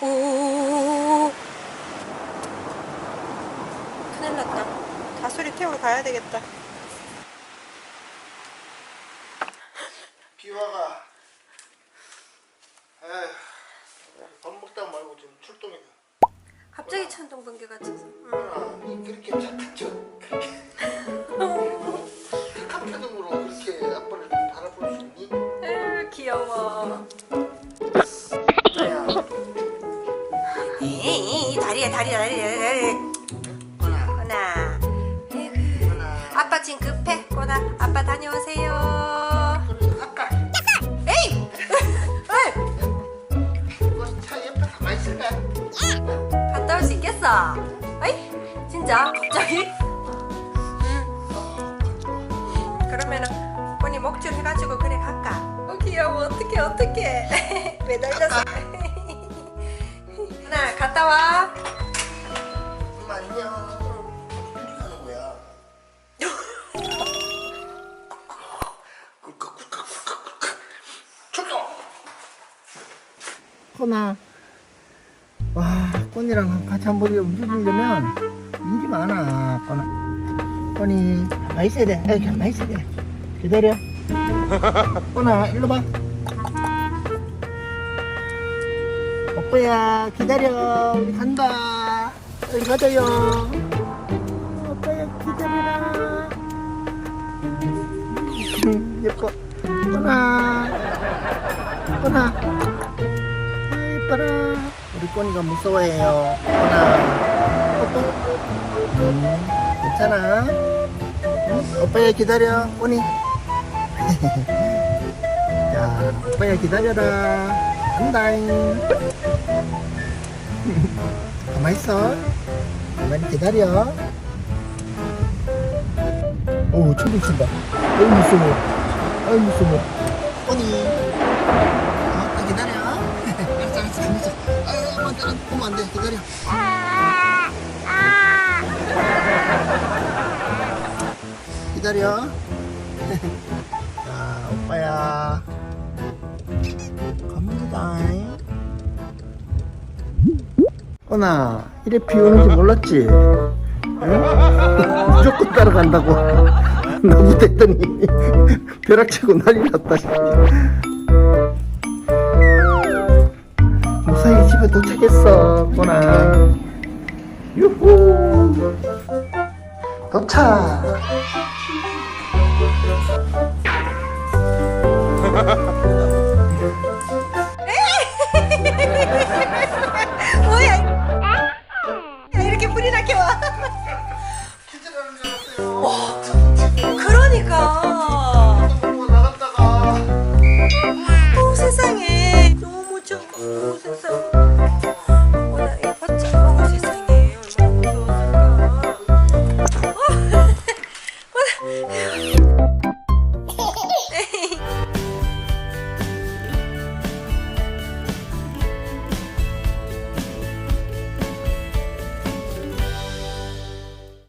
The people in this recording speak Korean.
오. 큰일 났다. 다수리 태우러 가야 되겠다. 비와가. 밥 먹다 말고 지금 출동이다 갑자기 천둥 번개가 쳐서. 응. 아, 그렇게 착한 척 그렇게. 한편으로 그렇게 아빠를 바라볼 수 있니? 에휴 귀여워. 다리야, 다리야, 다리야, 다리야. 꼬나 꼬나. 아빠 지금 급해. 꼬나, 아빠 다녀오세요. 그래 아까 에이! 에이! 이거 차 옆에 가만히 있을래? 갔다 올 수 있겠어? 에이? 진짜? 갑자기? 응. 그러면은 언니 목줄 해가지고 그래 갈까? 어 귀여워 어떡해 어떡해 매달렸어 누나 갔다 와 꼬나. 와 꼬니랑 같이 한번 움직이려면 일이 많아 꼬나 꼬니 가만히 있어야 돼. 여기 가만히 있어야 돼. 기다려. 꼬나 일로 봐. 오빠야 기다려. 우리 간다. 여기 가자요. 오빠야 기다려라. 예뻐. 꼬나 꼬나 예뻐라 우리 꼬니가 무서워해요. 꼬나 뽀뽀 음, 괜찮아. 응? 오빠야 기다려 꼬니. 자 오빠야 기다려라. 간다잉. 가만히 있어. 가만히 기다려. 오 춤을 춘다. 어이 무서워. 어이 무서워. 꼬니 돼 기다려. 기다려. 자 오빠야. 갑니다. 꼬나 이래 비 오는지 몰랐지? 응? 무조건 따라간다고. 너무 됐더니 벼락치고 난리 났다 집에 도착했어 꼬나. 유후. 도착